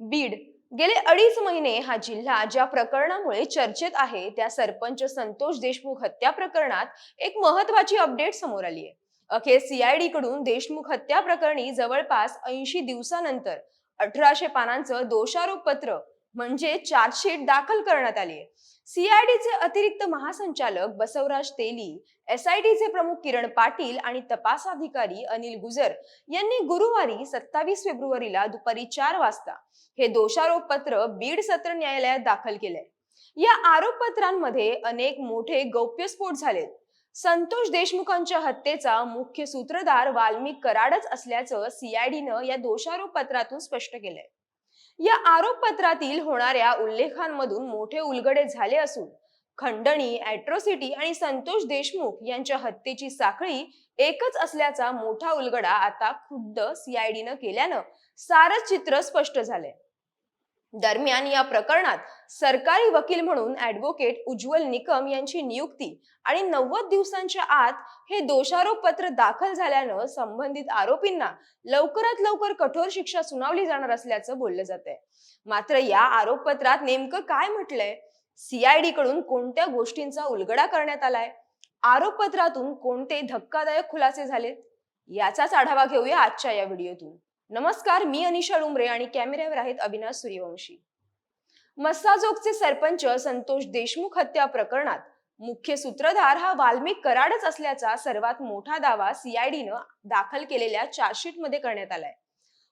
बीड. गेले अडीच महिने हा जिल्हा ज्या प्रकरणामुळे चर्चेत आहे त्या सरपंच संतोष देशमुख हत्या प्रकरणात एक महत्वाची अपडेट समोर आली आहे अखेर सीआयडी कडून देशमुख हत्या प्रकरणी जवळपास ऐंशी दिवसानंतर अठराशे पानांचं दोषारोप पत्र म्हणजे चार्जशीट दाखल करण्यात आली सीआयडीचे अतिरिक्त महासंचालक बसवराज तेली एसआयटीचे प्रमुख किरण पाटील आणि तपासाधिकारी अनिल गुजर यांनी गुरुवारी सत्तावीस फेब्रुवारीला दुपारी चार वाजता हे दोषारोप पत्र बीड सत्र न्यायालयात दाखल केलंय. या आरोपपत्रांमध्ये अनेक मोठे गौप्यस्फोट झालेत. संतोष देशमुखांच्या हत्येचा मुख्य सूत्रधार वाल्मिक कराडच असल्याचं सीआयडीनं या दोषारोप पत्रातून स्पष्ट केलंय. या आरोपपत्रातील होणाऱ्या उल्लेखांमधून मोठे उलगडे झाले असून खंडणी अॅट्रॉसिटी आणि संतोष देशमुख यांच्या हत्येची साखळी एकच असल्याचा मोठा उलगडा आता खुद्द सीआयडीनं केल्यानं सारं चित्र स्पष्ट झालंय. दरम्यान या प्रकरणात सरकारी वकील म्हणून ऍडव्होकेट उज्ज्वल निकम यांची नियुक्ती आणि नव्वद दिवसांच्या आत हे दोषारोप पत्र दाखल झाल्यानं संबंधित आरोपींना लवकरात लवकर कठोर शिक्षा सुनावली जाणार असल्याचं बोललं जात आहे मात्र या आरोपपत्रात नेमकं काय म्हटलंय? सीआयडी कडून कोणत्या गोष्टींचा उलगडा करण्यात आलाय? आरोपपत्रातून कोणते धक्कादायक खुलासे झालेत? याचाच आढावा घेऊया आजच्या या व्हिडिओतून. नमस्कार मी अनिशा डुमरे आणि कॅमेऱ्यावर आहेत अविनाश सूर्यवंशी. मस्साजोगचे सरपंच संतोष देशमुख हत्या प्रकरणात मुख्य सूत्रधार हा वाल्मिक कराडच असल्याचा सर्वात मोठा दावा सीआयडीनं दाखल केलेल्या चार्जशीटमध्ये करण्यात आलाय.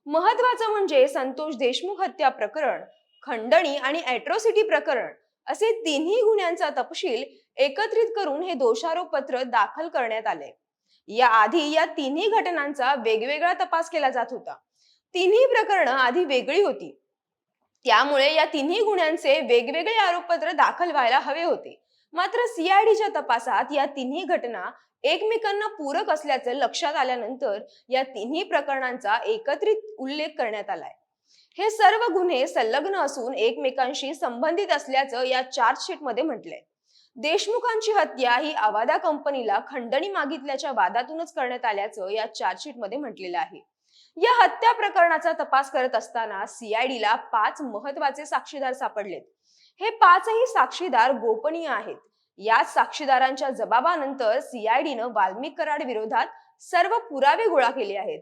महत्वाचं म्हणजे संतोष देशमुख हत्या प्रकरण खंडणी आणि अॅट्रोसिटी प्रकरण असे तिन्ही गुन्ह्यांचा तपशील एकत्रित करून हे दोषारोप पत्र दाखल करण्यात आले या आधी या तिन्ही घटनांचा वेगवेगळा तपास केला जात होता. तिन्ही प्रकरणं आधी वेगळी होती. त्यामुळे या तिन्ही गुन्ह्यांचे वेगवेगळे आरोपपत्र दाखल व्हायला हवे होते. मात्र सीआयडीच्या तपासात या तिन्ही घटना एकमेकांना पूरक असल्याचं लक्षात आल्यानंतर या तिन्ही प्रकरणांचा एकत्रित उल्लेख करण्यात आलाय. हे सर्व गुन्हे संलग्न असून एकमेकांशी संबंधित असल्याचं या चार्जशीटमध्ये म्हटलंय. देशमुखांची हत्या ही आवादा कंपनीला खंडणी मागितल्याच्या वादातूनच करण्यात आल्याचं या चार्जशीटमध्ये म्हटलेलं आहे. या हत्या प्रकरणाचा तपास करत असताना सीआयडीला पाच महत्त्वाचे साक्षीदार सापडलेत. हे पाचही साक्षीदार गोपनीय आहेत. या साक्षीदारांच्या जबाबानंतर सीआयडीनं वाल्मिक कराड विरोधात सर्व पुरावे गोळा केले आहेत.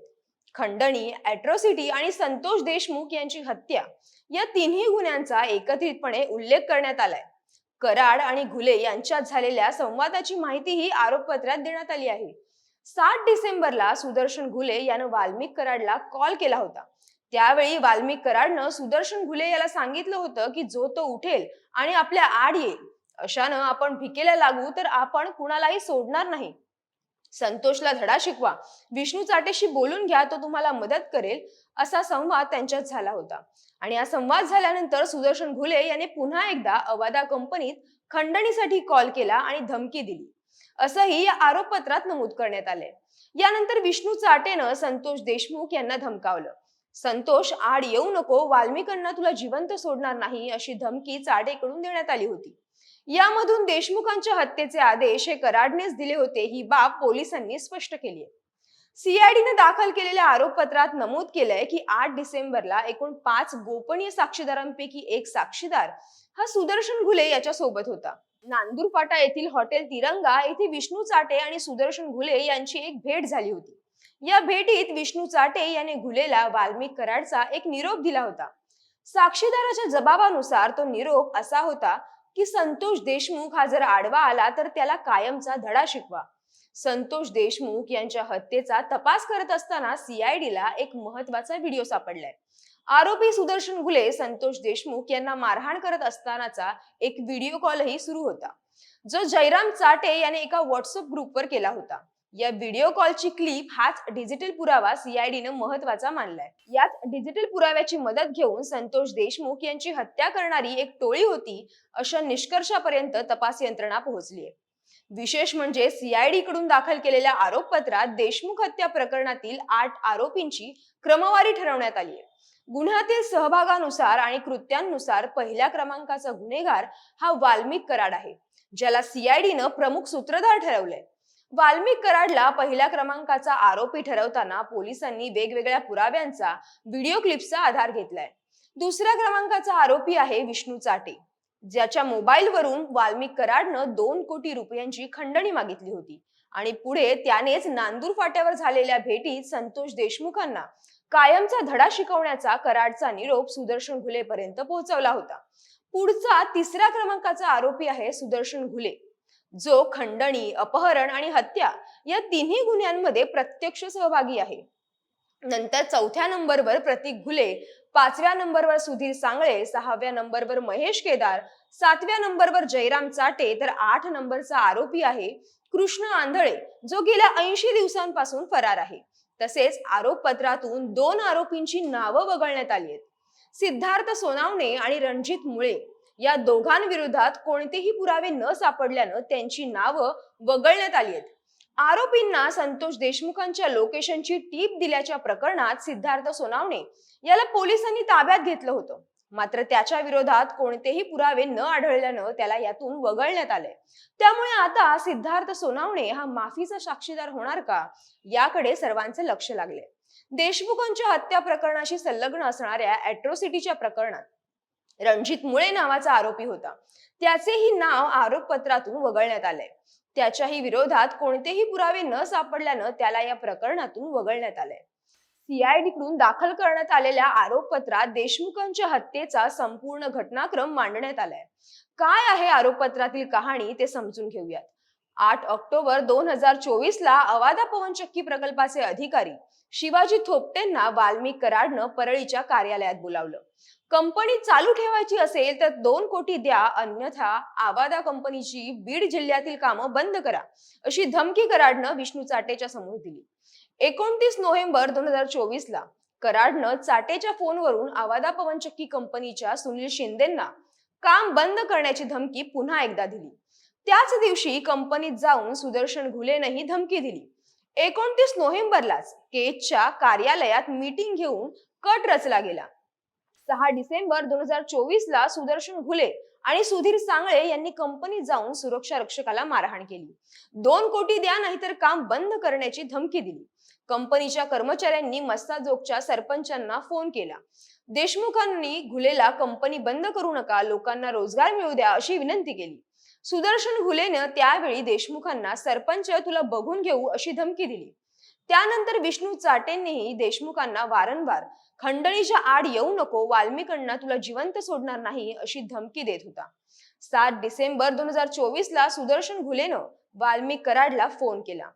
खंडणी अॅट्रॉसिटी आणि संतोष देशमुख यांची हत्या या तिन्ही गुन्ह्यांचा एकत्रितपणे उल्लेख करण्यात आलाय. कराड आणि घुले यांच्यात झालेल्या संवादाची माहितीही आरोपपत्रात देण्यात आली आहे. सात डिसेंबरला सुदर्शन घुले यानं वाल्मिक कराडला कॉल केला होता. त्यावेळी वाल्मिक कराडनं सुदर्शन घुले याला सांगितलं होतं की जो तो उठेल आणि आपल्या आड येईल. अशानं आपण भिकेला लागू तर आपण कुणालाही सोडणार नाही. संतोषला धडा शिकवा. विष्णू चाटेशी बोलून घ्या तो तुम्हाला मदत करेल असा संवाद त्यांच्यात झाला होता. आणि हा संवाद झाल्यानंतर सुदर्शन घुले याने पुन्हा एकदा अवादा कंपनीत खंडणीसाठी कॉल केला आणि धमकी दिली. असंही या आरोपपत्रात नमूद करण्यात आले यानंतर विष्णू चाटेनं संतोष देशमुख यांना धमकावलं. संतोष आड येऊ नको वाल्मिकांना तुला जिवंत सोडणार नाही अशी धमकी चाटेकडून देण्यात आली होती. यामधून देशमुखांच्या हत्येचे आदेश हे कराडनेच दिले होते ही बाब पोलिसांनी स्पष्ट केली आहे सीआयडीने दाखल केलेल्या आरोपपत्रात नमूद केलंय की आठ डिसेंबरला एकूण पाच गोपनीय साक्षीदारांपैकी एक साक्षीदार हा सुदर्शन घुले याच्या सोबत होता. नांदूर फाटा येथील हॉटेल तिरंगा येथे विष्णू चाटे आणि सुदर्शन घुले यांची एक भेट झाली होती. या भेटीत विष्णू चाटे याने घुलेला वाल्मिक कराडचा एक निरोप दिला होता. साक्षीदाराच्या जबाबानुसार तो निरोप असा होता की संतोष देशमुख हा जर आडवा आला तर त्याला कायमचा धडा शिकवा. संतोष देशमुख यांच्या हत्येचा तपास करत असताना सीआयडीला एक महत्त्वाचा व्हिडिओ सापडलाय. आरोपी सुदर्शन गुले संतोष देशमुख यांना मारहाण करत असतानाचा एक व्हिडिओ कॉलही सुरू होता. जो जयराम चाटे याने एका व्हॉट्सअप ग्रुपवर केला होता. या व्हिडिओ कॉलची क्लिप हाच डिजिटल पुरावा सीआयडीनं महत्त्वाचा मानलाय. यात डिजिटल पुराव्याची मदत घेऊन संतोष देशमुख यांची हत्या करणारी एक टोळी होती अशा निष्कर्षापर्यंत तपास यंत्रणा पोहोचली आहे विशेष म्हणजे सीआयडी कडून दाखल केलेल्या आरोपपत्रात देशमुख हत्या प्रकरणातील आठ आरोपींची क्रमवारी ठरवण्यात आली आहे. गुन्ह्यातील सहभागानुसार आणि कृत्यांनुसार पहिल्या क्रमांकाचा गुन्हेगार हा वाल्मिक कराड आहे ज्याला सीआयडीनं प्रमुख सूत्रधार ठरवलंय. वाल्मिक कराडला पहिल्या क्रमांकाचा आरोपी ठरवताना पोलिसांनी वेगवेगळ्या पुराव्यांचा व्हिडिओ क्लिपचा आधार घेतलाय. दुसऱ्या क्रमांकाचा आरोपी आहे विष्णू चाटे. ज्याच्या मोबाईलवरून वाल्मिक कराडनं दोन कोटी रुपयांची खंडणी मागितली होती. आणि पुढे त्यानेच नांदूर फाट्यावर झालेल्या भेटीत संतोष देशमुखांना कायमचा धडा शिकवण्याचा कराडचा निरोप सुदर्शन घुलेपर्यंत पोहोचवला होता. पुढचा तिसऱ्या क्रमांकाचा आरोपी आहे सुदर्शन घुले. जो खंडणी अपहरण आणि हत्या या तिन्ही गुन्ह्यांमध्ये प्रत्यक्ष सहभागी आहे. नंतर चौथ्या नंबरवर प्रतीक घुले पाचव्या नंबरवर सुधीर सांगळे सहाव्या नंबरवर महेश केदार सातव्या नंबरवर जयराम चाटे तर आठ नंबरचा आरोपी आहे कृष्ण आंधळे जो गेल्या ऐंशी दिवसांपासून फरार आहे. तसेच आरोपपत्रातून दोन आरोपींची नावं वगळण्यात आली आहेत. सिद्धार्थ सोनावणे आणि रणजित मुळे या दोघांविरोधात कोणतेही पुरावे न सापडल्यानं त्यांची नावं वगळण्यात आली आहेत. आरोपींना संतोष देशमुखांच्या लोकेशनची टीप दिल्याच्या प्रकरणात सिद्धार्थ सोनावणे याला पोलिसांनी ताब्यात घेतलं होतं. मात्र त्याच्या विरोधात कोणतेही पुरावे न आढळल्यानं त्याला यातून वगळण्यात आलंय. त्यामुळे आता सिद्धार्थ सोनावणे हा माफीचा साक्षीदार होणार का याकडे सर्वांचे लक्ष लागले देशमुखांच्या हत्या प्रकरणाशी संलग्न असणाऱ्या अॅट्रोसिटीच्या प्रकरणात रणजित मुळे नावाचा आरोपी होता. त्याचेही नाव आरोपपत्रातून वगळण्यात आलंय. त्याच्याही विरोधात कोणतेही पुरावे न सापडल्यानं त्याला या प्रकरणातून वगळण्यात आलंय. सीआयडी कडून दाखल करण्यात आलेल्या आरोपपत्रात देशमुखांच्या हत्येचा संपूर्ण घटनाक्रम मांडण्यात आलाय. काय आहे आरोपपत्रातील कहाणी ते समजून घेऊयात. आठ ऑक्टोबर दोन हजार चोवीस ला अवादा पवनचक्की प्रकल्पाचे अधिकारी शिवाजी थोपटेंना वाल्मिक कराडनं परळीच्या कार्यालयात बोलावलं. कंपनी चालू ठेवायची असेल तर दोन कोटी द्या अन्यथा आवादा कंपनीची बीड जिल्ह्यातील कामं बंद करा अशी धमकी कराडनं विष्णू चाटेच्या समोर दिली. एकोणतीस नोव्हेंबर दोन हजार चोवीस ला कराडनं चाटेच्या फोनवरून आवादा पवनचक्की कंपनीच्या सुनील शिंदेंना काम बंद करण्याची धमकी पुन्हा एकदा दिली. त्याच दिवशी कंपनीत जाऊन सुदर्शन घुलेनंही धमकी दिली. एकोणतीस नोव्हेंबरलाच केजच्या कार्यालयात मीटिंग घेऊन कट रचला गेला. सहा डिसेंबर दोन हजार चोवीस ला सुदर्शन घुले आणि सुधीर सांगळे यांनी कंपनीत जाऊन सुरक्षा रक्षकाला मारहाण केली. दोन कोटी द्या नाहीतर काम बंद करण्याची धमकी दिली. कंपनीच्या कर्मचाऱ्यांनी मस्ताजोगच्या सरपंचांना फोन केला. देशमुखांनी घुलेला कंपनी बंद करू नका लोकांना रोजगार मिळू द्या अशी विनंती केली. सुदर्शन घुलेनं त्यावेळी देशमुखांना सरपंच तुला बघून घेऊ अशी धमकी दिली. त्यानंतर विष्णू चाटेंनीही देशमुखांना वारंवार खंडणीच्या आड येऊ नको वाल्मिकांना तुला जिवंत सोडणार नाही अशी धमकी देत होता. सात डिसेंबर दोन हजार चोवीस ला सुदर्शन घुलेनं वाल्मिक कराडला फोन केला.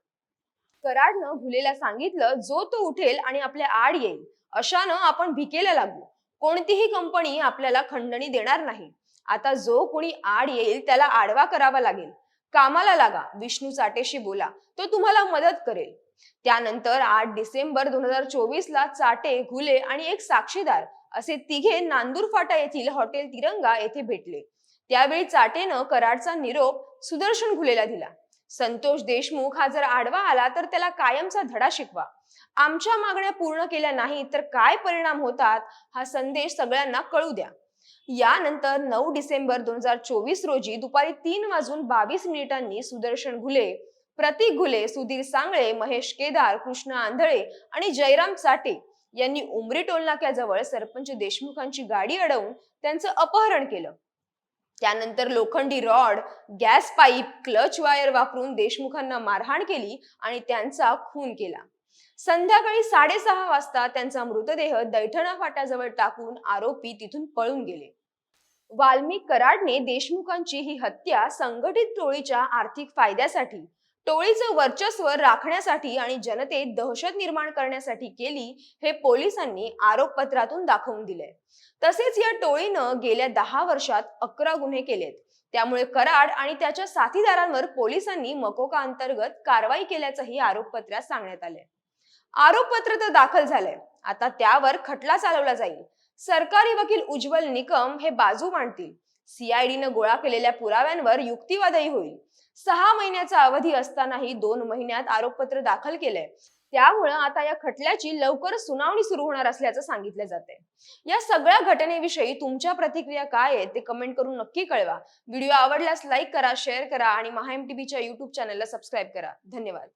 कराडनं घुलेला सांगितलं जो तो उठेल आणि आपल्या आड येईल अशानं आपण भिकेला लागू. कोणतीही कंपनी आपल्याला खंडणी देणार नाही. आता जो कोणी आड येईल त्याला आडवा करावा लागेल. कामाला लागा विष्णू चाटेशी बोला तो तुम्हाला मदत करेल. त्यानंतर आठ डिसेंबर दोन हजार चोवीस ला चाटे घुले आणि एक साक्षीदार असे तिघे नांदूर फाटा येथील हॉटेल तिरंगा येथे भेटले. त्यावेळी चाटेनं कराडचा निरोप सुदर्शन घुलेला दिला. संतोष देशमुख हा जर आडवा आला तर त्याला कायमचा धडा शिकवा. आमच्या मागण्या पूर्ण केल्या नाही तर काय परिणाम होतात? हा संदेश सगळ्यांना कळू द्या. यानंतर नऊ डिसेंबर दोन हजार चोवीस रोजी दुपारी तीन वाजून बावीस मिनिटांनी सुदर्शन घुले. प्रतीक घुले सुधीर सांगळे महेश केदार कृष्ण आंधळे आणि जयराम चाटे यांनी उमरी टोलनाक्याजवळ सरपंच देशमुखांची गाडी अडवून त्यांचं अपहरण केलं. त्यानंतर लोखंडी rod gas pipe clutch wire वापरून देशमुखांना मारहाण केली आणि त्यांचा खून केला. संध्याकाळी साडेसहा वाजता त्यांचा मृतदेह दैठणा फाट्याजवळ टाकून आरोपी तिथून पळून गेले. वाल्मिक कराडने देशमुखांची ही हत्या संघटित टोळीच्या आर्थिक फायद्यासाठी टोळीचं वर्चस्व राखण्यासाठी आणि जनतेत दहशत निर्माण करण्यासाठी केली हे पोलिसांनी आरोपपत्रातून दाखवून दिले तसेच या टोळीनं गेल्या दहा वर्षात अकरा गुन्हे केलेत. त्यामुळे कराड आणि त्याच्या साथीदारांवर पोलिसांनी मकोका अंतर्गत कारवाई केल्याचंही आरोपपत्रात सांगण्यात आलंय. आरोपपत्र तर दाखल झालंय. आता त्यावर खटला चालवला जाईल. सरकारी वकील उज्ज्वल निकम हे बाजू मांडतील. सीआयडीनं गोळा केलेल्या पुराव्यांवर युक्तिवादही होईल. सहा महिन्याचा अवधी असतानाही दोन महिन्यात आरोपपत्र दाखल केलंय. त्यामुळं आता या खटल्याची लवकर सुनावणी सुरू होणार असल्याचं सांगितलं जाते या सगळ्या घटनेविषयी तुमच्या प्रतिक्रिया काय आहेत ते कमेंट करून नक्की कळवा. व्हिडिओ आवडल्यास लाईक करा शेअर करा आणि महा एम टीव्हीच्या युट्यूब चॅनलला सबस्क्राईब करा. धन्यवाद.